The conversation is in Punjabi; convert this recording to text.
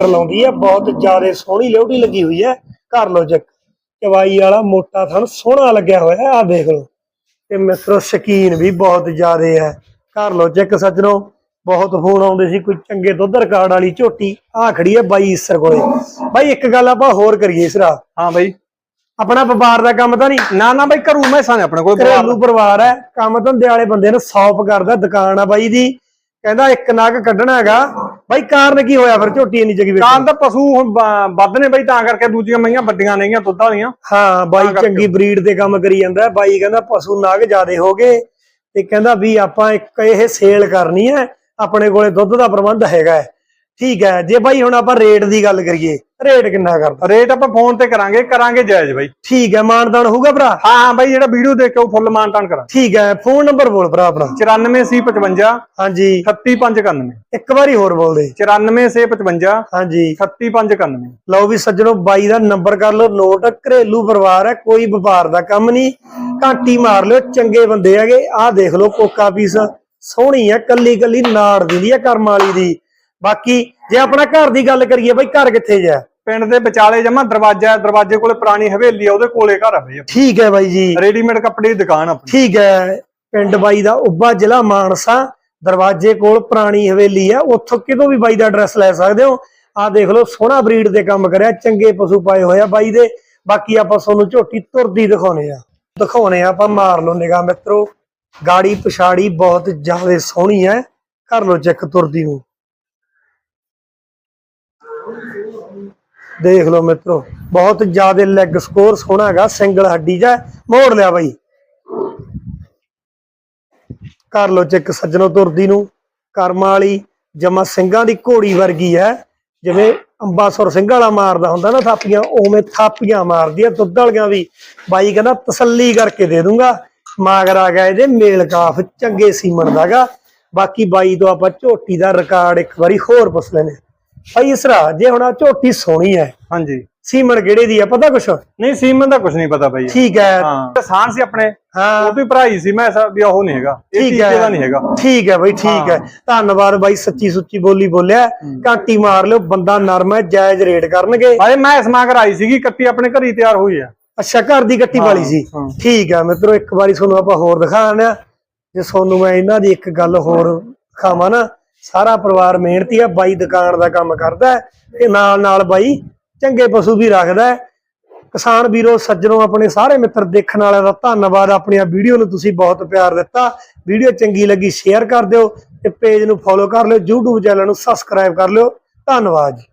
ਲਾਉਂਦੀ ਆ ਬਹੁਤ ਜ਼ਿਆਦਾ ਸੋਹਣੀ ਲਿਉਟੀ ਲੱਗੀ ਹੋਈ ਹੈ ਕਰ ਲੋ ਚੈੱਕ ਚਵਾਈ ਵਾਲਾ ਮੋਟਾ ਥਣ ਸੋਹਣਾ ਲੱਗਿਆ ਹੋਇਆ ਆ ਦੇਖ ਲਓ। ਤੇ ਮਿੱਤਰੋ ਸ਼ਕੀਨ ਵੀ ਬਹੁਤ ਜ਼ਿਆਦਾ ਹੈ ਕਰ ਲੋ ਚੈੱਕ ਸੱਜਣੋ ਬਹੁਤ ਫੋਨ ਆਉਂਦੇ ਸੀ ਕੋਈ ਚੰਗੇ ਦੁੱਧ ਰਿਕਾਰਡ ਵਾਲੀ ਝੋਟੀ ਆ ਖੜੀ ਹੈ ਬਾਈ ਈਸਰ ਕੋਲੇ। ਬਾਈ ਇੱਕ ਗੱਲ ਆਪਾਂ ਹੋਰ ਕਰੀਏ ਇਸਰਾ ਹਾਂ ਬਾਈ। ਆਪਣਾ ਵਪਾਰ ਦਾ ਕੰਮ ਤਾਂ ਨਹੀਂ ਨਾ ਨਾ ਬਾਈ ਘਰੂ ਮੈਸਾਂ ਨੇ ਆਪਣੇ ਕੋਲ ਘਰੇਲੂ ਪਰਿਵਾਰ ਹੈ ਕੰਮ ਧੰਦੇ ਵਾਲੇ ਬੰਦੇ ਨੂੰ ਸੌਪ ਕਰਦਾ ਦੁਕਾਨ ਆ ਬਾਈ ਦੀ। ਕਹਿੰਦਾ ਇੱਕ ਨਗ ਕੱਢਣਾ ਹੈਗਾ ਬਾਈ ਕਾਰਨ ਕੀ ਹੋਇਆ ਫਿਰ ਝੋਟੀ ਇੰਨੀ ਜਗੀ ਵਿੱਚ ਕਾਂ ਤਾਂ ਪਸ਼ੂ ਹੁਣ ਬ- ਵੱਧ ਨੇ ਬਾਈ ਤਾਂ ਕਰਕੇ ਦੂਜੀਆਂ ਮਈਆਂ ਵੱਡੀਆਂ ਨਹੀਂਆਂ ਦੁੱਧ ਵਾਲੀਆਂ ਹਾਂ ਬਾਈ ਤਾਂ ਕਰਕੇ। ਚੰਗੀ ਬਰੀਡ ਦੇ ਕੰਮ ਕਰੀ ਜਾਂਦਾ ਬਾਈ ਕਹਿੰਦਾ ਪਸ਼ੂ ਨਗ ਜ਼ਿਆਦੇ ਹੋ ਗਏ ਤੇ ਕਹਿੰਦਾ ਵੀ ਆਪਾਂ ਇੱਕ ਇਹ ਸੇਲ ਕਰਨੀ ਹੈ ਆਪਣੇ ਕੋਲੇ ਦੁੱਧ ਦਾ ਪ੍ਰਬੰਧ ਹੈਗਾ ਹੈ। ਠੀਕ ਹੈ ਜੇ ਬਾਈ ਹੁਣ ਆਪਾਂ ਰੇਟ ਦੀ ਗੱਲ ਕਰੀਏ ਰੇਟ ਕਿੰਨਾ ਕਰਦਾ? ਰੇਟ ਆਪਾਂ ਫੋਨ ਤੇ ਕਰਾਂਗੇ ਕਰਾਂਗੇ ਜਾਇਜ਼ ਬਾਈ। ਠੀਕ ਹੈ ਮਾਨਦਾਨ ਹੋਊਗਾ ਭਰਾ? ਹਾਂ ਹਾਂ ਬਾਈ ਜਿਹੜਾ ਵੀਡੀਓ ਦੇਖ ਕੇ ਉਹ ਫੁੱਲ ਮਾਨਤਾਨ ਕਰਾਂ ਠੀਕ ਹੈ ਫੋਨ ਨੰਬਰ ਬੋਲ ਭਰਾ ਆਪਣਾ। 94C55 ਹਾਂਜੀ। 38591 ਇੱਕ ਵਾਰੀ ਹੋਰ ਬੋਲ ਦੇ। 94C55 ਹਾਂਜੀ। 38591 ਲਓ ਵੀ ਸੱਜਣੋ ਬਾਈ ਦਾ ਨੰਬਰ ਕਰ ਲਓ ਨੋਟ ਘਰੇਲੂ ਪਰਿਵਾਰ ਹੈ ਕੋਈ ਵਪਾਰ ਦਾ ਕੰਮ ਨਹੀਂ। ਘਾਟੀ ਮਾਰ ਲਿਓ ਚੰਗੇ ਬੰਦੇ ਹੈਗੇ। ਆਹ ਦੇਖ ਲਓ ਕੋਕਾ ਪੀਸ ਸੋਹਣੀ ਹੈ ਕੱਲੀ ਕੱਲੀ ਨਾੜ ਦੀ ਹੈ ਕਰਮ ਵਾਲੀ ਦੀ। ਬਾਕੀ ਜੇ ਆਪਣਾ ਘਰ ਦੀ ਗੱਲ ਕਰੀਏ ਬਾਈ ਘਰ ਕਿੱਥੇ ਜਾ ਪਿੰਡ ਦੇ ਵਿਚਾਲੇ ਜਮਾ ਦਰਵਾਜ਼ਾ ਦਰਵਾਜ਼ੇ ਕੋਲੇ ਪੁਰਾਣੀ ਹਵੇਲੀ ਆ ਉਹਦੇ ਕੋਲੇ ਘਰ ਆ ਬਾਈ ਠੀਕ ਹੈ ਬਾਈ ਜੀ। ਰੈਡੀਮੇਡ ਕੱਪੜੇ ਦੀ ਦੁਕਾਨ ਆਪਣੀ। ਠੀਕ ਹੈ। ਪਿੰਡ ਬਾਈ ਦਾ ਉੱਬਾ ਜ਼ਿਲ੍ਹਾ ਮਾਨਸਾ ਦਰਵਾਜ਼ੇ ਕੋਲ ਪੁਰਾਣੀ ਹਵੇਲੀ ਹੈ ਉੱਥੋਂ ਕਿਤੋਂ ਵੀ ਬਾਈ ਦਾ ਐਡਰੈਸ ਲੈ ਸਕਦੇ ਹੋ? ਆਹ ਦੇਖ ਲਓ ਸੋਹਣਾ ਬਰੀਡ ਦੇ ਕੰਮ ਕਰਿਆ ਚੰਗੇ ਪਸ਼ੂ ਪਾਏ ਹੋਏ ਆ ਬਾਈ ਦੇ। ਬਾਕੀ ਆਪਾਂ ਤੁਹਾਨੂੰ ਝੋਟੀ ਤੁਰਦੀ ਦਿਖਾਉਨੇ ਆ। ਦਿਖਾਉਨੇ ਆ ਆਪਾਂ ਮਾਰ ਲਓ ਨਿਗਾਹ ਮਿੱਤਰੋ। ਗਾੜੀ ਪਛਾੜੀ ਬਹੁਤ ਜ਼ਿਆਦਾ ਸੋਹਣੀ ਹੈ। ਕਰ ਲਓ ਚੈੱਕ ਤੁਰਦੀ ਨੂੰ। ਦੇਖ ਲਓ ਮਿੱਤਰੋ, ਬਹੁਤ ਜ਼ਿਆਦਾ ਲੈਗ ਸਕੋਰ ਸੋਹਣਾ ਹੈਗਾ ਸਿੰਗਲ ਹੱਡੀ ਜਾ ਮੋੜ ਲਿਆ ਬਾਈ। ਕਰ ਲੋ ਚੈੱਕ ਸੱਜਣੋ ਤੁਰਦੀ ਨੂੰ, ਕਰਮਾਂ ਵਾਲੀ, ਜਮਾ ਸਿੰਘਾਂ ਦੀ ਘੋੜੀ ਵਰਗੀ ਹੈ। ਜਿਵੇਂ ਅੰਬਾਸੁਰ ਸਿੰਘ ਵਾਲਾ ਮਾਰਦਾ ਹੁੰਦਾ ਨਾ ਥਾਪੀਆਂ, ਉਵੇਂ ਥਾਪੀਆਂ ਮਾਰਦੀ ਆ ਦੁੱਧ ਵਾਲੀਆਂ ਵੀ। ਬਾਈ ਕਹਿੰਦਾ ਤਸੱਲੀ ਕਰਕੇ ਦੇ ਦੂੰਗਾ, ਮਾਗਰ ਆ ਗਿਆ ਇਹਦੇ ਮੇਲ ਕਾਫ ਚੰਗੇ ਸੀਮਨ ਦਾਗਾ ਬਾਕੀ ਬਾਈ ਤੋਂ ਆਪਾਂ ਝੋਟੀ ਦਾ ਰਿਕਾਰਡ ਇੱਕ ਵਾਰੀ ਹੋਰ ਪੁੱਛ ਲੈਨੇ ਭਾਈ ਇਸਰਾ ਜੇ ਹੁਣ ਆ ਝੋਟੀ ਸੋਹਣੀ ਹੈ ਹਾਂਜੀ। ਸੀਮਨ ਕਿਹੜੇ ਦੀ ਆ ਪਤਾ ਕੁਛ? ਨਹੀਂ ਸੀਮਨ ਦਾ ਕੁਝ ਨਹੀਂ ਪਤਾ ਬਾਈ। ਠੀਕ ਹੈ। ਕਿਸਾਨ ਸੀ ਆਪਣੇ। ਹਾਂ। ਉਹ ਵੀ ਭਰਾਈ ਸੀ ਮੈਂ ਵੀ ਉਹ ਨਹੀਂ ਹੈਗਾ। ਇਹ ਟੀਕੇ ਦਾ ਨਹੀਂ ਹੈਗਾ। ਠੀਕ ਹੈ ਬਈ ਠੀਕ ਹੈ। ਧੰਨਵਾਦ ਬਾਈ ਸੱਚੀ ਸੁੱਚੀ ਬੋਲੀ ਬੋਲਿਆ। ਘਾਟੀ ਮਾਰ ਲਿਓ ਬੰਦਾ ਨਰਮ ਹੈ ਜਾਇਜ਼ ਰੇਟ ਕਰਨਗੇ। ਬਾਈ ਮੈਂ ਇਸਮਾ ਕਰਾਈ ਸੀਗੀ ਕੱਟੀ ਆਪਣੇ ਘਰ ਹੀ ਤਿਆਰ ਹੋਈ ਆ। ਅੱਛਾ ਘਰ ਦੀ ਕੱਟੀ ਹਾਂ, ਵਾਲੀ ਸੀ। ਠੀਕ ਹੈ ਮਿੱਤਰੋ ਇੱਕ ਵਾਰੀ ਤੁਹਾਨੂੰ ਆਪਾਂ ਹੋਰ ਦਿਖਾਣਾ ਜੇ ਤੁਹਾਨੂੰ ਮੈਂ ਇਹਨਾਂ ਦੀ ਇੱਕ ਗੱਲ ਹੋਰ ਦਿਖਾਵਾਂ ਨਾ ਸਾਰਾ ਪਰਿਵਾਰ ਮਿਹਨਤੀ ਆ, ਬਾਈ ਦੁਕਾਨ ਦਾ ਕੰਮ ਕਰਦਾ ਹੈ ਤੇ ਨਾਲ ਨਾਲ ਬਾਈ ਚੰਗੇ ਪਸ਼ੂ ਵੀ ਰੱਖਦਾ ਕਿਸਾਨ ਵੀਰੋ, ਸੱਜਣੋ, ਆਪਣੇ ਸਾਰੇ ਮਿੱਤਰ ਦੇਖਣ ਵਾਲਿਆਂ ਦਾ ਧੰਨਵਾਦ। ਆਪਣੀਆਂ ਵੀਡੀਓ ਨੂੰ ਤੁਸੀਂ ਬਹੁਤ ਪਿਆਰ ਦਿੱਤਾ। ਵੀਡੀਓ ਚੰਗੀ ਲੱਗੀ, ਸ਼ੇਅਰ ਕਰ ਦਿਓ ਤੇ ਪੇਜ ਨੂੰ ਫੋਲੋ ਕਰ ਲਿਓ, YouTube ਚੈਨਲ ਨੂੰ ਸਬਸਕ੍ਰਾਈਬ ਕਰ ਲਿਓ। ਧੰਨਵਾਦ ਜੀ।